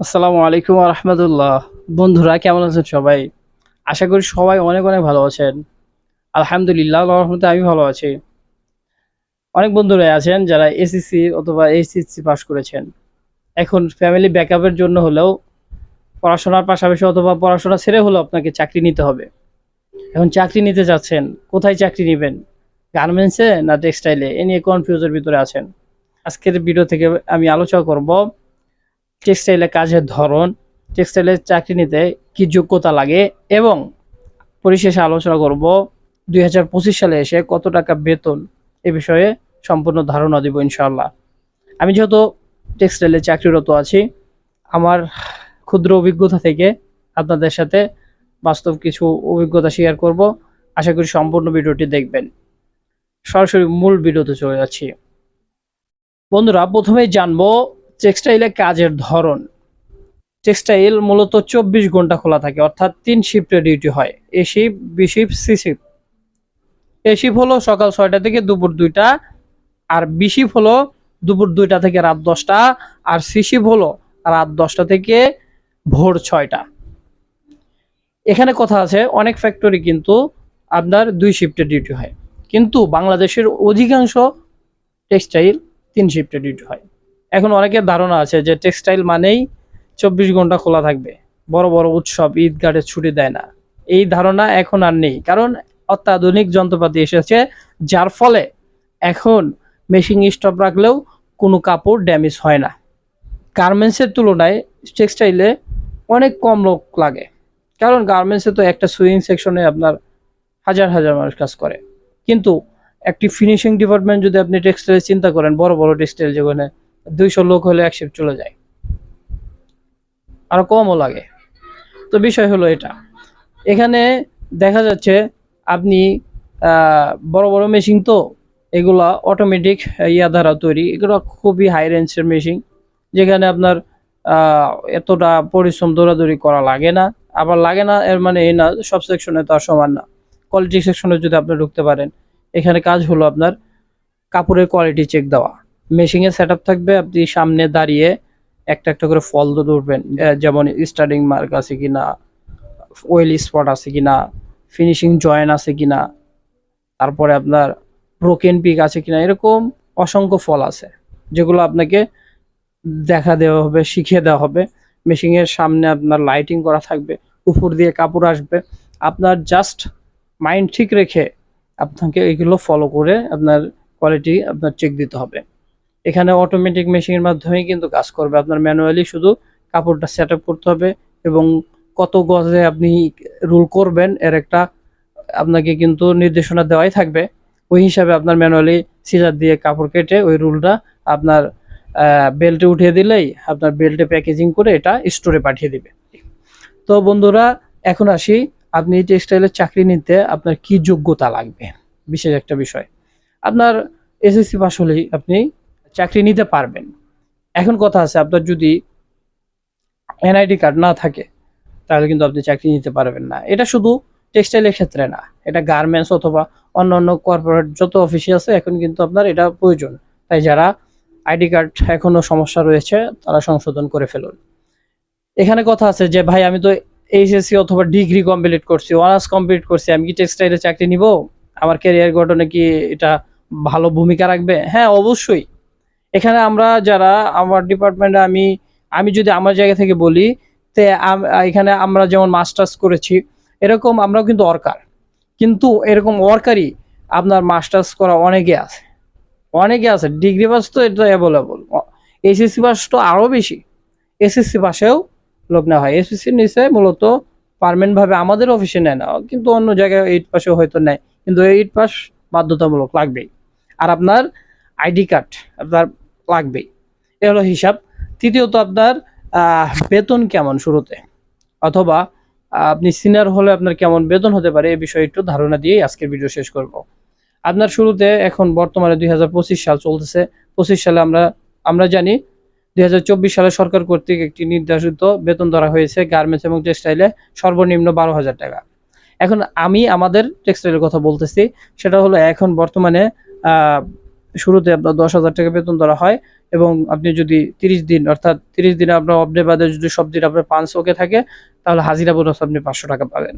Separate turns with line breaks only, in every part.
আসসালামু আলাইকুম রহমতুল্লাহ বন্ধুরা, কেমন আছেন সবাই? আশা করি সবাই অনেক অনেক ভালো আছেন। আলহামদুলিল্লাহ রহমতে আমি ভালো আছি। অনেক বন্ধুরাই আছেন যারা এসিসি অথবা এইচএসসি পাশ করেছেন। এখন ফ্যামিলি ব্যাকআপের জন্য হলেও পড়াশোনার পাশাপাশি অথবা পড়াশোনা ছেড়ে হলেও আপনাকে চাকরি নিতে হবে। এখন চাকরি নিতে যাচ্ছেন, কোথায় চাকরি নেবেন? গার্মেন্টসে না টেক্সটাইলে এ? নিয়ে কনফিউজের ভিতরে আছেন। আজকের ভিডিও থেকে আমি আলোচনা করব টেক্সটাইলে কাজের ধরন টেক্সটাইলে চাকরি নিতে কি যোগ্যতা লাগে এবং পরিশেষে আলোচনা করব দুই হাজার পঁচিশ সালে এসে কত টাকা বেতন এ বিষয়ে সম্পূর্ণ ধারণা দিব ইনশাল্লাহ আমি যেহেতু টেক্সটাইলে চাকরিরত আছি, আমার ক্ষুদ্র অভিজ্ঞতা থেকে আপনাদের সাথে বাস্তব কিছু অভিজ্ঞতা শেয়ার করব। আশা করি সম্পূর্ণ ভিডিওটি দেখবেন। সরাসরি মূল ভিডিওতে চলে যাচ্ছি। বন্ধুরা, প্রথমেই জানব টেক্সটাইলে কাজের ধরন। টেক্সটাইল মূলত চব্বিশ ঘণ্টা খোলা থাকে, অর্থাৎ তিন শিফটে ডিউটি হয় A shift B shift C shift A shift হলো সকাল ছয়টা থেকে দুপুর দুইটা, আর বি শিফট হলো দুপুর দুইটা থেকে রাত দশটা, আর সি শিফট হলো রাত দশটা থেকে ভোর ছয়টা। এখানে কথা আছে, অনেক ফ্যাক্টরি কিন্তু আপনার দুই শিফটে ডিউটি হয়। কিন্তু বাংলাদেশের অধিকাংশ টেক্সটাইল তিন শিফটে ডিউটি হয়। এখন অনেকের ধারণা আছে যে টেক্সটাইল মানেই চব্বিশ ঘণ্টা খোলা থাকবে। বড় বড় উৎসব ঈদ গার্ডের ছুটি দেয় না। এই ধারণা এখন আর নেই। কারণ অত্যাধুনিক যন্ত্রপাতি এসেছে, যার ফলে এখন মেশিন স্টপ রাখলেও কোনো কাপড় ড্যামেজ হয় না। গার্মেন্টসের তুলনায় টেক্সটাইলে অনেক কম লোক লাগে। কারণ গার্মেন্টসে তো একটা সুইং সেকশনে আপনার হাজার হাজার মানুষ কাজ করে। কিন্তু একটি ফিনিশিং ডিপার্টমেন্ট যদি আপনি টেক্সটাইলে চিন্তা করেন, বড় বড় টেক্সটাইল যেখানে দুইশো লোক হলে এক শিফট চলে যায়। আরও কমও লাগে। তো বিষয় হলো এটা। এখানে দেখা যাচ্ছে আপনি বড় বড় মেশিন তো, এগুলা অটোমেটিক ইয়া দ্বারা তৈরি। এগুলো খুবই হাই রেঞ্জের মেশিন যেখানে আপনার এতটা পরিশ্রম দৌড়াদৌড়ি করা লাগে না। আবার লাগে না, এর মানে এই না, সব সেকশনে তো আর সমান না। কোয়ালিটি সেকশনে যদি আপনি ঢুকতে পারেন, এখানে কাজ হলো আপনার কাপড়ের কোয়ালিটি চেক দেওয়া। মেশিনের সেট থাকবে আপনি সামনে দাঁড়িয়ে একটা একটা করে ফল ধরবেন। যেমন স্টার্টিং মার্ক আছে কি না ওয়েল স্পট আছে কি না ফিনিশিং জয়েন আছে কি না তারপরে আপনার ব্রোকেন পিক আছে কিনা এরকম অসংখ্য ফল আছে যেগুলো আপনাকে দেখা দেওয়া হবে শিখিয়ে দেওয়া হবে। মেশিনের সামনে আপনার লাইটিং করা থাকবে উপর দিয়ে কাপড় আসবে। আপনার জাস্ট মাইন্ড ঠিক রেখে আপনাকে এগুলো ফলো করে আপনার কোয়ালিটি আপনার চেক দিতে হবে। এখানে অটোমেটিক মেশিনের মাধ্যমেই কিন্তু কাজ করবে। আপনার ম্যানুয়ালি শুধু কাপড়টা সেট করতে হবে এবং কত গজে আপনি রুল করবেন, এর একটা আপনাকে কিন্তু নির্দেশনা দেওয়াই থাকবে। ওই হিসাবে আপনার ম্যানুয়ালি সিজার দিয়ে কাপড় কেটে ওই রুলটা আপনার বেল্টে উঠিয়ে দিলেই আপনার বেল্টে প্যাকেজিং করে এটা স্টোরে পাঠিয়ে দিবে। তো বন্ধুরা, এখন আসি। আপনি এই টেক্সটাইলের চাকরি নিতে আপনার কি যোগ্যতা লাগবে? বিশেষ একটা বিষয়। আপনার এসএসসি পাস হলেই আপনি চাকরি নিতে পারবেন। এখন কথা আছে, আপনার যদি এনআইডি কার্ড না থাকে, তাহলে কিন্তু আপনি চাকরি নিতে পারবেন না। এটা শুধু টেক্সটাইলের ক্ষেত্রে না, এটা গার্মেন্টস অথবা অন্য অন্য কর্পোরেট যত অফিসে আছে, এখন কিন্তু আপনার এটা প্রয়োজন। তাই যারা আইডি কার্ড এখনও সমস্যা রয়েছে, তারা সংশোধন করে ফেলুন। এখানে কথা আছে যে, ভাই, আমি তো এইচএসসি অথবা ডিগ্রি কমপ্লিট করছি অনার্স কমপ্লিট করছি, আমি কি টেক্সটাইলে চাকরি নিব? আমার ক্যারিয়ার গঠনে কি এটা ভালো ভূমিকা রাখবে? হ্যাঁ অবশ্যই। এখানে আমরা যারা, আমার ডিপার্টমেন্টে আমি আমি যদি আমার জায়গা থেকে বলি, তে এখানে আমরা যেমন মাস্টার্স করেছি, এরকম আমরাও কিন্তু ওয়ার্কার কিন্তু এরকম ওয়ার্কারই আপনার মাস্টার্স করা অনেকে আছে। অনেকে আছে ডিগ্রি পাস তো এটা অ্যাভেলেবল এসএসসি পাস তো আরও বেশি। এসএসসি পাশেও লোক নেওয়া হয়। এসএসসির নিচে মূলত পারমানেন্ট ভাবে আমাদের অফিসে নেয় না। কিন্তু অন্য জায়গায় এইট পাসেও হয়তো নেয়। কিন্তু এইট পাস বাধ্যতামূলক লাগবেই। আর আপনার আইডি কার্ড আপনার লাগবেই। এ হলো হিসাব। তৃতীয়ত আপনার বেতন কেমন শুরুতে? অথবা আপনি সিনিয়র হলে আপনার কেমন বেতন হতে পারে? এ বিষয়ে একটু ধারণা দিয়েই আজকের ভিডিও শেষ করব। আপনার শুরুতে এখন বর্তমানে দুই হাজার পঁচিশ সাল চলতেছে। পঁচিশ সালে আমরা আমরা জানি দুই হাজার চব্বিশ সালে সরকার কর্তৃক একটি নির্ধারিত বেতন ধরা হয়েছে গার্মেন্টস এবং টেক্সটাইলে সর্বনিম্ন বারো হাজার টাকা। এখন আমি আমাদের টেক্সটাইলের কথা বলতেছি। সেটা হলো এখন বর্তমানে শুরুতে আপনার দশ হাজার টাকা বেতন ধরা হয় এবং আপনি যদি তিরিশ দিন, অর্থাৎ তিরিশ দিনে আপনার ডে বাদে যদি সব দিন আপনার পাঁচ ওকে থাকে, তাহলে হাজিরা বোনাস আপনি পাঁচশো টাকা পাবেন।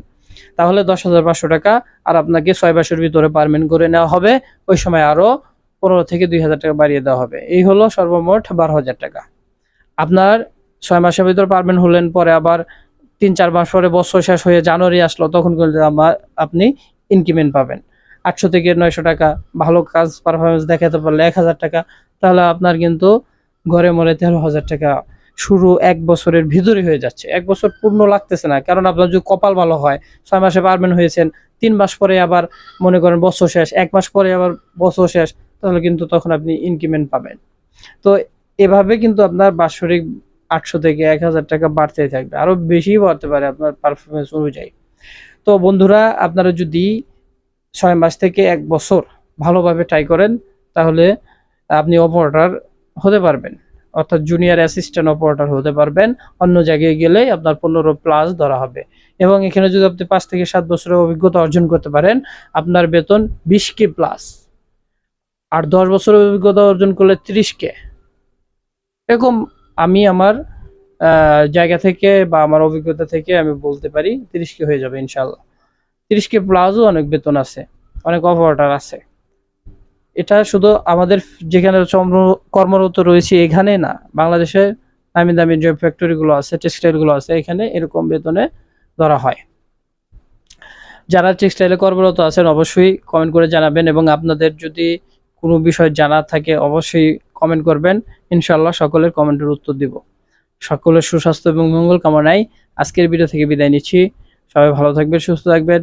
তাহলে দশ হাজার পাঁচশো টাকা আর আপনাকে ছয় মাসের ভিতরে পারমেন্ট করে নেওয়া হবে। ওই সময় আরও পনেরো থেকে দুই হাজার টাকা বাড়িয়ে দেওয়া হবে। এই হলো সর্বমোট বারো হাজার টাকা। আপনার ছয় মাসের ভিতরে পারমেন্ট হলেন, পরে আবার তিন চার মাস পরে বছর শেষ হয়ে জানুয়ারি আসলো, তখন আমার আপনি ইনক্রিমেন্ট পাবেন। আটশো থেকে নয়শো টাকা, ভালো কাজ পারফরমেন্স দেখাতে পারলে এক হাজার টাকা, তাহলে আপনার কিন্তু ঘরে মরে তেরো হাজার টাকা শুরু এক বছরের ভিতরে হয়ে যাচ্ছে। এক বছর পূর্ণ লাগতেছে না, কারণ আপনার যদি কপাল ভালো হয়, ছয় মাসে পারমেন্ট হয়েছেন, তিন মাস পরে আবার মনে করেন বছর শেষ, এক মাস পরে আবার বছর শেষ, তাহলে কিন্তু তখন আপনি ইনক্রিমেন্ট পাবেন। তো এভাবে কিন্তু আপনার বাৎসরিক আটশো থেকে এক হাজার টাকা বাড়তেই থাকবে, আরও বেশি বাড়তে পারে আপনার পারফরমেন্স অনুযায়ী। তো বন্ধুরা, আপনারা যদি ছয় মাস থেকে এক বছর ভালোভাবে ট্রাই করেন, তাহলে আপনি অপারেটার হতে পারবেন। অর্থাৎ জুনিয়র অ্যাসিস্ট্যান্ট অপারেটর হতে পারবেন। অন্য জায়গায় গেলে আপনার পনেরো প্লাস ধরা হবে। এবং এখানে যদি আপনি পাঁচ থেকে সাত বছরের অভিজ্ঞতা অর্জন করতে পারেন, আপনার বেতন বিশ কে প্লাস আর দশ বছরের অভিজ্ঞতা অর্জন করলে ত্রিশ কে। এরকম আমি আমার জায়গা থেকে বা আমার অভিজ্ঞতা থেকে আমি বলতে পারি তিরিশ কে হয়ে যাবে ইনশাল্লাহ তিরিশ কে প্লাসও অনেক বেতন আছে, অনেক অপারেটর আছে। এটা শুধু আমাদের যেখানে কর্মরত রয়েছে এখানে না, বাংলাদেশে দামি দামি যে ফ্যাক্টরিগুলো আছে টেক্সটাইলগুলো আছে, এখানে এরকম বেতনে ধরা হয়। যারা টেক্সটাইলে কর্মরত আছেন, অবশ্যই কমেন্ট করে জানাবেন এবং আপনাদের যদি কোনো বিষয় জানার থাকে, অবশ্যই কমেন্ট করবেন। ইনশাল্লাহ সকলের কমেন্টের উত্তর দিব। সকলের সুস্বাস্থ্য এবং মঙ্গল কামনায় আজকের ভিডিও থেকে বিদায় নিচ্ছি। সবাই ভালো থাকবেন, সুস্থ থাকবেন।